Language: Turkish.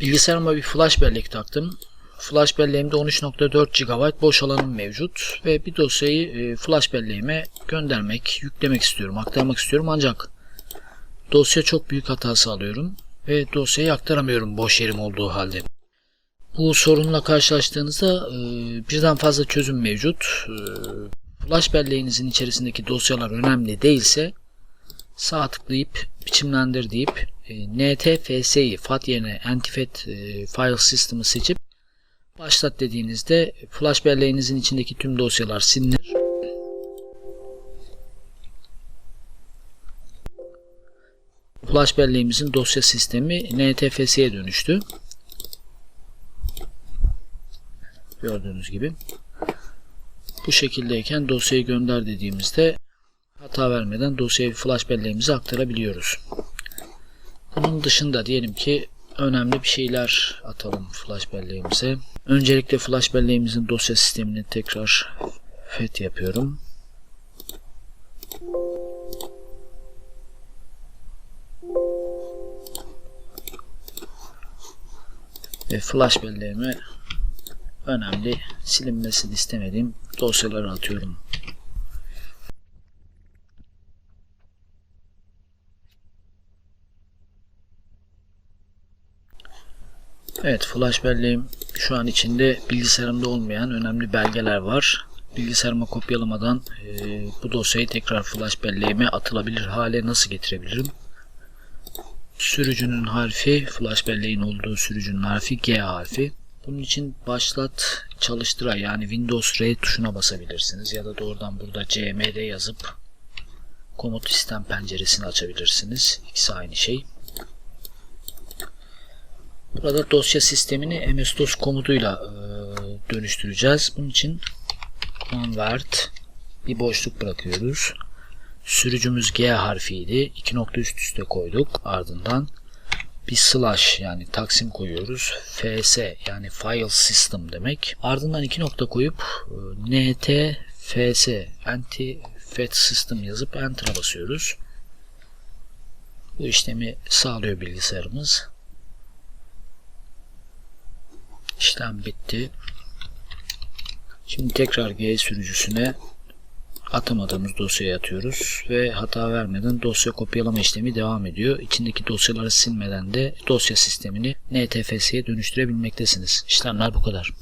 Bilgisayarıma bir flash bellek taktım. Flash belleğimde 13.4 GB boş alanım mevcut ve bir dosyayı e, flash belleğime göndermek, yüklemek istiyorum, aktarmak istiyorum ancak dosya çok büyük hata sağlıyorum ve dosyayı aktaramıyorum boş yerim olduğu halde. Bu sorunla karşılaştığınızda e, birden fazla çözüm mevcut. E, flash belleğinizin içerisindeki dosyalar önemli değilse sağ tıklayıp biçimlendir deyip e, NTFS'yi FAT yerine Antifat e, File System'ı seçip başlat dediğinizde flash belleğinizin içindeki tüm dosyalar silinir. Flash belleğimizin dosya sistemi NTFS'ye dönüştü. Gördüğünüz gibi. Bu şekildeyken dosyayı gönder dediğimizde hata vermeden dosyayı flash belleğimize aktarabiliyoruz. Bunun dışında diyelim ki önemli bir şeyler atalım flash belleğimize. Öncelikle flash belleğimizin dosya sistemini tekrar fet yapıyorum. Ve flash belleğime önemli silinmesini istemediğim dosyaları atıyorum. Evet flash belleğim şu an içinde bilgisayarımda olmayan önemli belgeler var. Bilgisayarıma kopyalamadan e, bu dosyayı tekrar flash belleğime atılabilir hale nasıl getirebilirim? Sürücünün harfi, flash belleğin olduğu sürücünün harfi G harfi. Bunun için başlat çalıştıra yani Windows R tuşuna basabilirsiniz ya da doğrudan burada CMD yazıp komut sistem penceresini açabilirsiniz. İkisi aynı şey. Burada dosya sistemini MS-DOS komutuyla e, dönüştüreceğiz. Bunun için convert bir boşluk bırakıyoruz. Sürücümüz G harfiydi. İki nokta üst üste koyduk. Ardından bir slash yani taksim koyuyoruz. FS yani file system demek. Ardından iki nokta koyup e, nt fs anti fat system yazıp enter'a basıyoruz. Bu işlemi sağlıyor bilgisayarımız. İşlem bitti. Şimdi tekrar G sürücüsüne atamadığımız dosyayı atıyoruz ve hata vermeden dosya kopyalama işlemi devam ediyor. İçindeki dosyaları silmeden de dosya sistemini NTFS'ye dönüştürebilmektesiniz. İşlemler bu kadar.